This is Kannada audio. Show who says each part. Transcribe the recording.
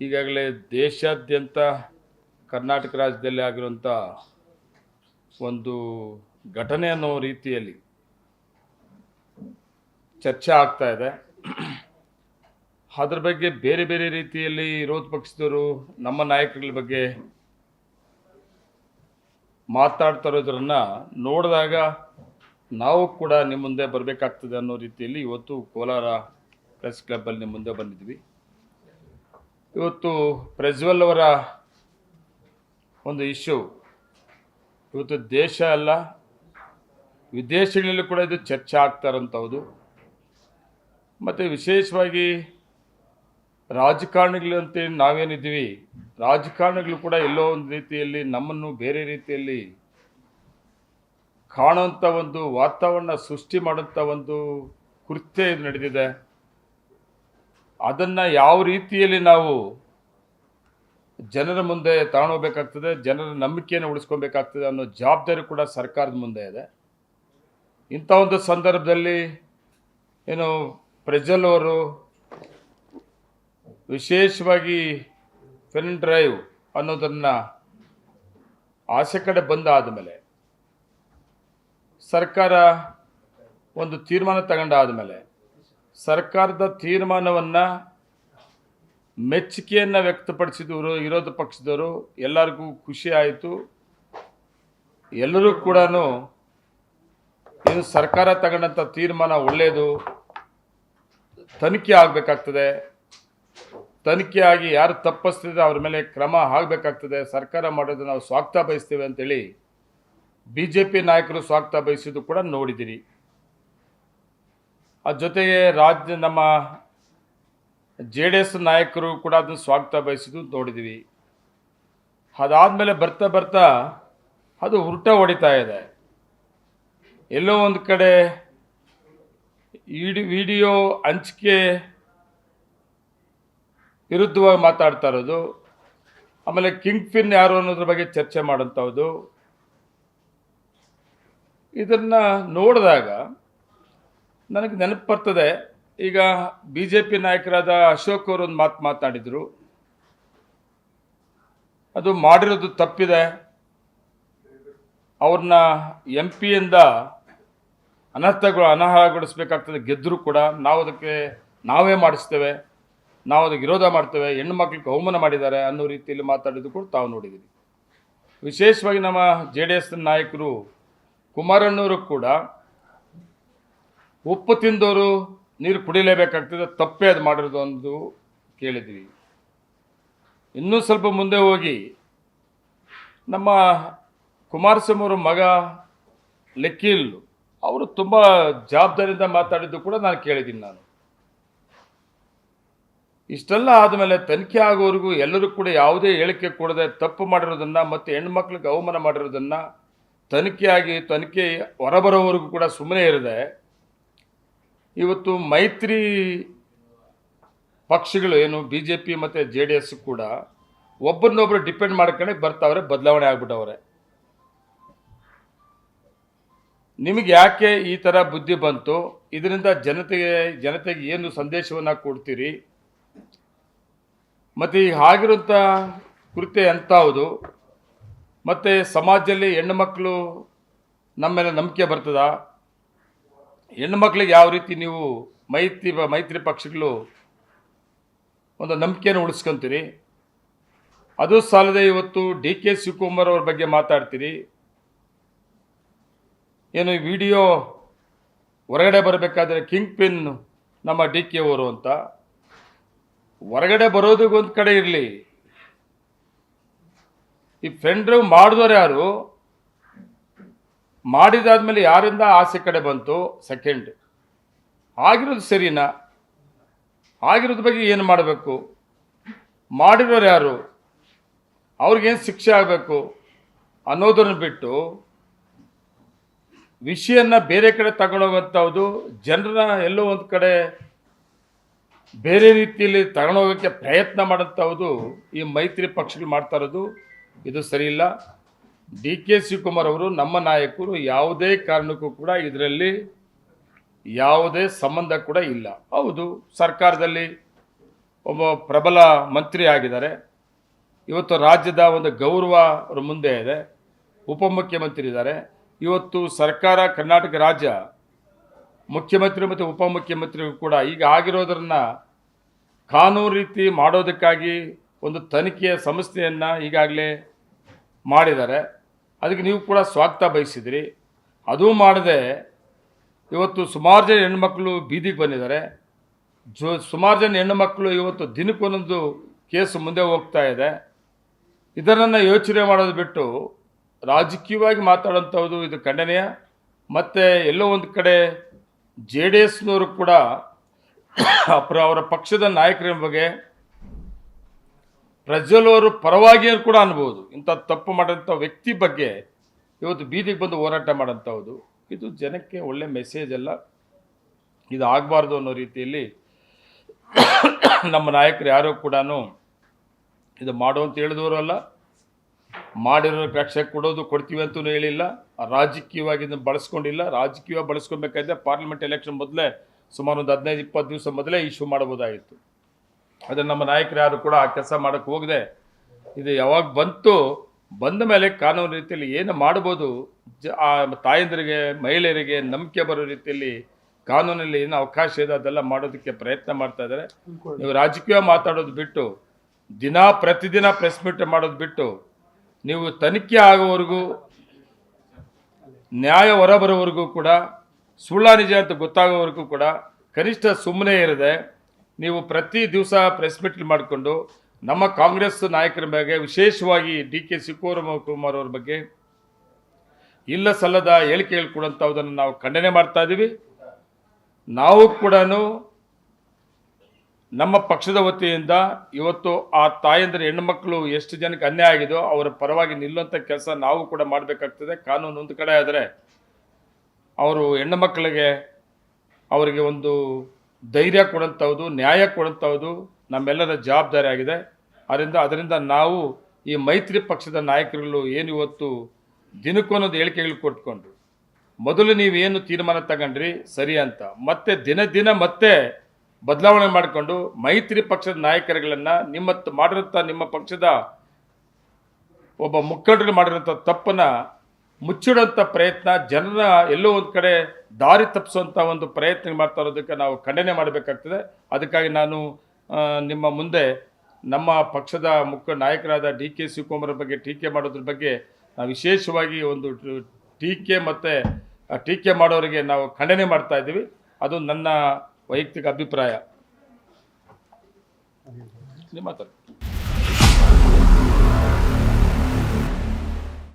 Speaker 1: ಈಗಾಗಲೇ ದೇಶಾದ್ಯಂತ ಕರ್ನಾಟಕ ರಾಜ್ಯದಲ್ಲಿ ಆಗಿರುವಂಥ ಒಂದು ಘಟನೆ ಅನ್ನೋ ರೀತಿಯಲ್ಲಿ ಚರ್ಚೆ ಆಗ್ತಾ ಇದೆ. ಅದ್ರ ಬಗ್ಗೆ ಬೇರೆ ಬೇರೆ ರೀತಿಯಲ್ಲಿ ವಿರೋಧ ಪಕ್ಷದವರು, ನಮ್ಮ ನಾಯಕರುಗಳ ಬಗ್ಗೆ ಮಾತಾಡ್ತಾ ಇರೋದ್ರನ್ನ ನೋಡಿದಾಗ ನಾವು ಕೂಡ ನಿಮ್ಮ ಮುಂದೆ ಬರಬೇಕಾಗ್ತದೆ ಅನ್ನೋ ರೀತಿಯಲ್ಲಿ ಇವತ್ತು ಕೋಲಾರ ಪ್ರೆಸ್ ಕ್ಲಬ್ಬಲ್ಲಿ ನಿಮ್ಮ ಮುಂದೆ ಬಂದಿದ್ವಿ. ಇವತ್ತು ಪ್ರಜ್ವಲ್ ಅವರ ಒಂದು ಇಶ್ಯೂ ಇವತ್ತು ದೇಶ ಅಲ್ಲ, ವಿದೇಶಗಳಲ್ಲೂ ಕೂಡ ಇದು ಚರ್ಚೆ ಆಗ್ತಾರಂಥವ್ದು ಮತ್ತು ವಿಶೇಷವಾಗಿ ರಾಜಕಾರಣಿಗಳು ಅಂತೇಳಿ ನಾವೇನಿದ್ದೀವಿ, ರಾಜಕಾರಣಿಗಳು ಕೂಡ ಎಲ್ಲೋ ಒಂದು ರೀತಿಯಲ್ಲಿ ನಮ್ಮನ್ನು ಬೇರೆ ರೀತಿಯಲ್ಲಿ ಕಾಣುವಂಥ ಒಂದು ವಾತಾವರಣ ಸೃಷ್ಟಿ ಮಾಡುವಂಥ ಒಂದು ಕೃತ್ಯ ನಡೆದಿದೆ. ಅದನ್ನು ಯಾವ ರೀತಿಯಲ್ಲಿ ನಾವು ಜನರ ಮುಂದೆ ತಗೊಂಡೋಗ್ಬೇಕಾಗ್ತದೆ ಜನರ ನಂಬಿಕೆಯನ್ನು ಉಳಿಸ್ಕೊಬೇಕಾಗ್ತದೆ ಅನ್ನೋ ಜವಾಬ್ದಾರಿ ಕೂಡ ಸರ್ಕಾರದ ಮುಂದೆ ಇದೆ. ಇಂಥ ಒಂದು ಸಂದರ್ಭದಲ್ಲಿ ಏನು ಪ್ರಜಲ್ ಅವರು ವಿಶೇಷವಾಗಿ ಪೆನ್ ಡ್ರೈವ್ ಅನ್ನೋದನ್ನು ಆಸೆ ಕಡೆ ಬಂದಾದ ಮೇಲೆ ಸರ್ಕಾರ ಒಂದು ತೀರ್ಮಾನ ತಗೊಂಡಾದ ಮೇಲೆ ಸರ್ಕಾರದ ತೀರ್ಮಾನವನ್ನು ಮೆಚ್ಚುಗೆಯನ್ನು ವ್ಯಕ್ತಪಡಿಸಿದವರು, ವಿರೋಧ ಪಕ್ಷದವರು ಎಲ್ಲರಿಗೂ ಖುಷಿ ಆಯಿತು. ಎಲ್ಲರೂ ಕೂಡ ಇದು ಸರ್ಕಾರ ತಗೊಂಡಂಥ ತೀರ್ಮಾನ ಒಳ್ಳೆಯದು ತನಿಖೆ ಆಗಬೇಕಾಗ್ತದೆ. ತನಿಖೆ ಆಗಿ ಯಾರು ತಪ್ಪಿಸ್ತಿದ್ರೆ ಅವ್ರ ಮೇಲೆ ಕ್ರಮ ಆಗಬೇಕಾಗ್ತದೆ. ಸರ್ಕಾರ ಮಾಡೋದು ನಾವು ಸ್ವಾಗತ ಬಯಸ್ತೇವೆ ಅಂತೇಳಿ ಬಿ ಜೆ ಪಿ ನಾಯಕರು ಸ್ವಾಗತ ಬಯಸಿದ್ದು ಕೂಡ ನೋಡಿದ್ದೀರಿ ಅದ್ರ ಜೊತೆಗೆ ರಾಜ್ಯ ನಮ್ಮ ಜೆ ಡಿ ಎಸ್ ನಾಯಕರು ಕೂಡ ಅದನ್ನು ಸ್ವಾಗತ ಬಯಸಿದ್ದು ನೋಡಿದ್ದೀವಿ. ಅದಾದಮೇಲೆ ಬರ್ತಾ ಬರ್ತಾ ಅದು ಹುರುಟ ಹೊಡಿತಾ ಇದೆ. ಎಲ್ಲೋ ಒಂದು ಕಡೆ ಇಡಿ ವಿಡಿಯೋ ಹಂಚಿಕೆ ವಿರುದ್ಧವಾಗಿ ಮಾತಾಡ್ತಾ ಇರೋದು. ಆಮೇಲೆ ಕಿಂಗ್ ಪಿನ್ ಯಾರು ಅನ್ನೋದ್ರ ಬಗ್ಗೆ ಚರ್ಚೆ ಮಾಡೋಂಥದ್ದು ಇದನ್ನು ನೋಡಿದಾಗ ನನಗೆ ನೆನಪು ಬರ್ತದೆ. ಈಗ ಬಿ ಜೆ ಪಿ ನಾಯಕರಾದ ಅಶೋಕ್ ಅವರು ಒಂದು ಮಾತು ಮಾತಾಡಿದರು. ಅದು ಮಾಡಿರೋದು ತಪ್ಪಿದೆ. ಅವ್ರನ್ನ ಎಂ ಪಿಯಿಂದ ಅನರ್ಥಗಳು ಅನರ್ಹಗೊಳಿಸ್ಬೇಕಾಗ್ತದೆ. ಗೆದ್ದರೂ ಕೂಡ ನಾವು ಅದಕ್ಕೆ ನಾವೇ ಮಾಡಿಸ್ತೇವೆ. ನಾವು ಅದಕ್ಕೆ ವಿರೋಧ ಮಾಡ್ತೇವೆ. ಹೆಣ್ಣು ಮಕ್ಕಳಿಗೆ ಅವಮಾನ ಮಾಡಿದ್ದಾರೆ ಅನ್ನೋ ರೀತಿಯಲ್ಲಿ ಮಾತಾಡಿದ್ದು ಕೂಡ ತಾವು ನೋಡಿದ್ದೀವಿ ವಿಶೇಷವಾಗಿ ನಮ್ಮ ಜೆ ಡಿ ಎಸ್ ನಾಯಕರು ಕುಮಾರಣ್ಣವರು ಕೂಡ ಉಪ್ಪು ತಿಂದವರು ನೀರು ಕುಡಿಲೇಬೇಕಾಗ್ತದೆ, ತಪ್ಪೇ ಅದು ಮಾಡಿರೋದು ಒಂದು ಕೇಳಿದ್ವಿ. ಇನ್ನೂ ಸ್ವಲ್ಪ ಮುಂದೆ ಹೋಗಿ ನಮ್ಮ ಕುಮಾರಸ್ವಾಮಿ ಅವರ ಮಗ ಲೆಕ್ಕಿಲ್ ಅವರು ತುಂಬ ಜವಾಬ್ದಾರಿಯಿಂದ ಮಾತಾಡಿದ್ದು ಕೂಡ ನಾನು ಕೇಳಿದ್ದೀನಿ ನಾನು. ಇಷ್ಟೆಲ್ಲ ಆದಮೇಲೆ ತನಿಖೆ ಆಗೋವರೆಗೂ ಎಲ್ಲರೂ ಕೂಡ ಯಾವುದೇ ಹೇಳಿಕೆ ಕೊಡದೆ ತಪ್ಪು ಮಾಡಿರೋದನ್ನು ಮತ್ತು ಹೆಣ್ಮಕ್ಳಿಗೆ ಅವಮಾನ ಮಾಡಿರೋದನ್ನು ತನಿಖೆಯಾಗಿ ತನಿಖೆ ಹೊರಬರೋವರೆಗೂ ಕೂಡ ಸುಮ್ಮನೆ ಇರದೆ ಇವತ್ತು ಮೈತ್ರಿ ಪಕ್ಷಗಳು ಏನು ಬಿ ಜೆ ಪಿ ಮತ್ತು ಜೆ ಡಿ ಎಸ್ ಕೂಡ ಒಬ್ಬರನ್ನೊಬ್ಬರು ಡಿಪೆಂಡ್ ಮಾಡ್ಕೊಂಡು ಬರ್ತಾವ್ರೆ, ಬದಲಾವಣೆ ಆಗ್ಬಿಟ್ಟವ್ರೆ. ನಿಮಗೆ ಯಾಕೆ ಈ ಥರ ಬುದ್ಧಿ ಬಂತು? ಇದರಿಂದ ಜನತೆಗೆ ಜನತೆಗೆ ಏನು ಸಂದೇಶವನ್ನು ಕೊಡ್ತೀರಿ? ಮತ್ತು ಈಗ ಆಗಿರುವಂಥ ಕೃತ್ಯ ಎಂಥವುದು ಮತ್ತು ಸಮಾಜದಲ್ಲಿ ಹೆಣ್ಣು ಮಕ್ಕಳು ನಮ್ಮ ಮೇಲೆ ನಂಬಿಕೆ ಬರ್ತದ? ಹೆಣ್ಣು ಮಕ್ಕಳಿಗೆ ಯಾವ ರೀತಿ ನೀವು ಮೈತ್ರಿ ಮೈತ್ರಿ ಪಕ್ಷಗಳು ಒಂದು ನಂಬಿಕೆಯನ್ನು ಉಳಿಸ್ಕೊಂತೀರಿ, ಅದು ಸಾಲದೆ ಇವತ್ತು ಡಿ ಕೆ ಶಿವಕುಮಾರ್ ಅವ್ರ ಬಗ್ಗೆ ಮಾತಾಡ್ತೀರಿ. ಏನು ವಿಡಿಯೋ ಹೊರಗಡೆ ಬರಬೇಕಾದ್ರೆ ಕಿಂಗ್ ಪಿನ್ ನಮ್ಮ ಡಿ ಕೆ ಅವರು ಅಂತ. ಹೊರಗಡೆ ಬರೋದಕ್ಕೆ ಒಂದು ಕಡೆ ಇರಲಿ. ಈ ಫ್ರೆಂಡ್ರು ಮಾಡಿದವ್ರು ಯಾರು? ಮಾಡಿದಾದ್ಮೇಲೆ ಯಾರಿಂದ ಆಸೆ ಕಡೆ ಬಂತು? ಸೆಕೆಂಡ್ ಆಗಿರೋದು ಸರಿನಾ? ಆಗಿರೋದ್ರ ಬಗ್ಗೆ ಏನು ಮಾಡಬೇಕು? ಮಾಡಿರೋರು ಯಾರು? ಅವ್ರಿಗೇನು ಶಿಕ್ಷೆ ಆಗಬೇಕು ಅನ್ನೋದನ್ನು ಬಿಟ್ಟು ವಿಷಯನ ಬೇರೆ ಕಡೆ ತಗೊಂಡೋಗೋಂಥದ್ದು ಜನರನ್ನ ಎಲ್ಲೋ ಒಂದು ಕಡೆ ಬೇರೆ ರೀತಿಯಲ್ಲಿ ತಗೊಂಡೋಗೋಕ್ಕೆ ಪ್ರಯತ್ನ ಮಾಡೋಂಥದ್ದು ಈ ಮೈತ್ರಿ ಪಕ್ಷಗಳು ಮಾಡ್ತಾ ಇರೋದು. ಇದು ಸರಿಯಿಲ್ಲ. ಡಿ ಕೆ ಶಿವಕುಮಾರ್ ಅವರು ನಮ್ಮ ನಾಯಕರು ಯಾವುದೇ ಕಾರಣಕ್ಕೂ ಕೂಡ ಇದರಲ್ಲಿ ಯಾವುದೇ ಸಂಬಂಧ ಕೂಡ ಇಲ್ಲ. ಹೌದು, ಸರ್ಕಾರದಲ್ಲಿ ಒಬ್ಬ ಪ್ರಬಲ ಮಂತ್ರಿ ಆಗಿದ್ದಾರೆ. ಇವತ್ತು ರಾಜ್ಯದ ಒಂದು ಗೌರವ ಅವರ ಮುಂದೆ ಇದೆ. ಉಪಮುಖ್ಯಮಂತ್ರಿ ಇದ್ದಾರೆ. ಇವತ್ತು ಸರ್ಕಾರ ಕರ್ನಾಟಕ ರಾಜ್ಯ ಮುಖ್ಯಮಂತ್ರಿ ಮತ್ತು ಉಪಮುಖ್ಯಮಂತ್ರಿಗೂ ಕೂಡ ಈಗ ಆಗಿರೋದನ್ನು ಕಾನೂನು ರೀತಿ ಮಾಡೋದಕ್ಕಾಗಿ ಒಂದು ತನಿಖೆಯ ಸಂಸ್ಥೆಯನ್ನು ಈಗಾಗಲೇ ಮಾಡಿದ್ದಾರೆ. ಅದಕ್ಕೆ ನೀವು ಕೂಡ ಸ್ವಾಗತ ಬಯಸಿದ್ರಿ. ಅದೂ ಮಾಡದೆ ಇವತ್ತು ಸುಮಾರು ಜನ ಹೆಣ್ಮಕ್ಳು ಬೀದಿಗೆ ಬಂದಿದ್ದಾರೆ. ಜೋ, ಸುಮಾರು ಜನ ಹೆಣ್ಣುಮಕ್ಕಳು ಇವತ್ತು ದಿನಕ್ಕೊಂದೊಂದು ಕೇಸು ಮುಂದೆ ಹೋಗ್ತಾ ಇದೆ. ಇದನ್ನು ಯೋಚನೆ ಮಾಡೋದು ಬಿಟ್ಟು ರಾಜಕೀಯವಾಗಿ ಮಾತಾಡೋಂಥದ್ದು ಇದು ಖಂಡನೀಯ. ಮತ್ತು ಎಲ್ಲೋ ಒಂದು ಕಡೆ ಜೆ ಡಿ ಎಸ್ನವರು ಕೂಡ ಅವರ ಪಕ್ಷದ ನಾಯಕರ ಬಗ್ಗೆ ಪ್ರಜ್ವಲವರು ಪರವಾಗಿ ಕೂಡ ಅನ್ಬೋದು. ಇಂಥ ತಪ್ಪು ಮಾಡಿದಂಥ ವ್ಯಕ್ತಿ ಬಗ್ಗೆ ಇವತ್ತು ಬೀದಿಗೆ ಬಂದು ಹೋರಾಟ ಮಾಡೋಂಥವ್ದು ಇದು ಜನಕ್ಕೆ ಒಳ್ಳೆ ಮೆಸೇಜ್ ಅಲ್ಲ. ಇದು ಆಗಬಾರ್ದು ಅನ್ನೋ ರೀತಿಯಲ್ಲಿ ನಮ್ಮ ನಾಯಕರು ಯಾರೂ ಕೂಡ ಇದು ಮಾಡು ಅಂತ ಹೇಳಿದವರು ಅಲ್ಲ. ಮಾಡಿರೋ ಪ್ರೇಕ್ಷಕ ಕೊಡೋದು ಕೊಡ್ತೀವಿ ಅಂತಲೂ ಹೇಳಿಲ್ಲ. ರಾಜಕೀಯವಾಗಿ ಇದನ್ನು ಬಳಸ್ಕೊಂಡಿಲ್ಲ. ರಾಜಕೀಯವಾಗಿ ಬಳಸ್ಕೊಬೇಕಾದ್ರೆ ಪಾರ್ಲಿಮೆಂಟ್ ಎಲೆಕ್ಷನ್ ಮೊದಲೇ ಸುಮಾರು ಒಂದು ಹದಿನೈದು, ಇಪ್ಪತ್ತು ದಿವಸ ಮೊದಲೇ ಇಶ್ಯೂ ಮಾಡ್ಬೋದಾಗಿತ್ತು ಅದನ್ನು ನಮ್ಮ ನಾಯಕರು ಯಾರು ಕೂಡ ಆ ಕೆಲಸ ಮಾಡೋಕ್ಕೆ ಹೋಗದೆ. ಇದು ಯಾವಾಗ ಬಂತು, ಬಂದ ಮೇಲೆ ಕಾನೂನು ರೀತಿಯಲ್ಲಿ ಏನು ಮಾಡ್ಬೋದು ಜ ಆ ತಾಯಂದಿರಿಗೆ, ಮಹಿಳೆಯರಿಗೆ ನಂಬಿಕೆ ಬರೋ ರೀತಿಯಲ್ಲಿ ಕಾನೂನಲ್ಲಿ ಏನು ಅವಕಾಶ ಇದೆ, ಅದೆಲ್ಲ ಮಾಡೋದಕ್ಕೆ ಪ್ರಯತ್ನ ಮಾಡ್ತಾ ಇದ್ದಾರೆ. ನೀವು ರಾಜಕೀಯ ಮಾತಾಡೋದು ಬಿಟ್ಟು, ದಿನ ಪ್ರತಿದಿನ ಪ್ರೆಸ್ ಮೀಟ್ ಮಾಡೋದು ಬಿಟ್ಟು, ನೀವು ತನಿಖೆ ಆಗೋವರೆಗೂ, ನ್ಯಾಯ ಹೊರಬರೋವರೆಗೂ ಕೂಡ ಸುಳ್ಳ ನಿಜ ಅಂತ ಗೊತ್ತಾಗೋವರೆಗೂ ಕೂಡ ಕನಿಷ್ಠ ಸುಮ್ಮನೆ ಇರದೆ ನೀವು ಪ್ರತಿ ದಿವಸ ಪ್ರೆಸ್ ಮೀಟ್ ಮಾಡಿಕೊಂಡು ನಮ್ಮ ಕಾಂಗ್ರೆಸ್ ನಾಯಕರ ಬಗ್ಗೆ, ವಿಶೇಷವಾಗಿ ಡಿ ಕೆ ಶಿವಕುಮಾರ್ ಅವರ ಬಗ್ಗೆ ಇಲ್ಲ ಸಲ್ಲದ ಹೇಳಿಕೆ ಹೇಳ್ಕೊಡುವಂಥದನ್ನು ನಾವು ಖಂಡನೆ ಮಾಡ್ತಾ ಇದ್ದೀವಿ ನಾವು ಕೂಡ ನಮ್ಮ ಪಕ್ಷದ ವತಿಯಿಂದ ಇವತ್ತು ಆ ತಾಯಂದಿರ ಹೆಣ್ಣುಮಕ್ಕಳು ಎಷ್ಟು ಜನಕ್ಕೆ ಅನ್ಯಾಯ ಆಗಿದೋ ಅವರ ಪರವಾಗಿ ನಿಲ್ಲುವಂಥ ಕೆಲಸ ನಾವು ಕೂಡ ಮಾಡಬೇಕಾಗ್ತದೆ. ಕಾನೂನು ಒಂದು ಕಡೆ ಆದರೆ ಅವರು ಹೆಣ್ಣು ಮಕ್ಕಳಿಗೆ ಅವರಿಗೆ ಒಂದು ಧೈರ್ಯ ಕೊಡೋಂಥದ್ದು ನ್ಯಾಯ ಕೊಡೋಂಥದ್ದು ನಮ್ಮೆಲ್ಲರ ಜವಾಬ್ದಾರಿ ಆಗಿದೆ. ಅದರಿಂದ ಅದರಿಂದ ನಾವು ಈ ಮೈತ್ರಿ ಪಕ್ಷದ ನಾಯಕರುಗಳು ಏನು ಇವತ್ತು ದಿನಕ್ಕೊಂದೊಂದು ಹೇಳಿಕೆಗಳು ಕೊಟ್ಕೊಂಡ್ರು. ಮೊದಲು ನೀವೇನು ತೀರ್ಮಾನ ತಗೊಂಡ್ರಿ, ಸರಿ ಅಂತ. ಮತ್ತೆ ದಿನ ದಿನ ಮತ್ತೆ ಬದಲಾವಣೆ ಮಾಡಿಕೊಂಡು ಮೈತ್ರಿ ಪಕ್ಷದ ನಾಯಕರುಗಳನ್ನು ನಿಮ್ಮ ಮಾಡಿರುತ್ತಾ ನಿಮ್ಮ ಪಕ್ಷದ ಒಬ್ಬ ಮುಖಂಡರು ಮಾಡಿರೋಂಥ ತಪ್ಪನ್ನು ಮುಚ್ಚಿಡೋಂಥ ಪ್ರಯತ್ನ ಜನರ ಎಲ್ಲೋ ಒಂದು ಕಡೆ ದಾರಿ ತಪ್ಪಿಸುವಂಥ ಒಂದು ಪ್ರಯತ್ನ ಮಾಡ್ತಾ ಇರೋದಕ್ಕೆ ನಾವು ಖಂಡನೆ ಮಾಡಬೇಕಾಗ್ತದೆ. ಅದಕ್ಕಾಗಿ ನಾನು ನಿಮ್ಮ ಮುಂದೆ ನಮ್ಮ ಪಕ್ಷದ ಮುಖ್ಯ ನಾಯಕರಾದ ಡಿ ಕೆ ಶಿವಕುಮಾರ್ ಬಗ್ಗೆ ಟೀಕೆ ಮಾಡೋದ್ರ ಬಗ್ಗೆ ನಾವು ವಿಶೇಷವಾಗಿ ಒಂದು ಟೀಕೆ ಮತ್ತು ಟೀಕೆ ಮಾಡೋರಿಗೆ ನಾವು ಖಂಡನೆ ಮಾಡ್ತಾ ಇದ್ದೀವಿ. ಅದು ನನ್ನ ವೈಯಕ್ತಿಕ ಅಭಿಪ್ರಾಯ. ನಿಮ್ಮ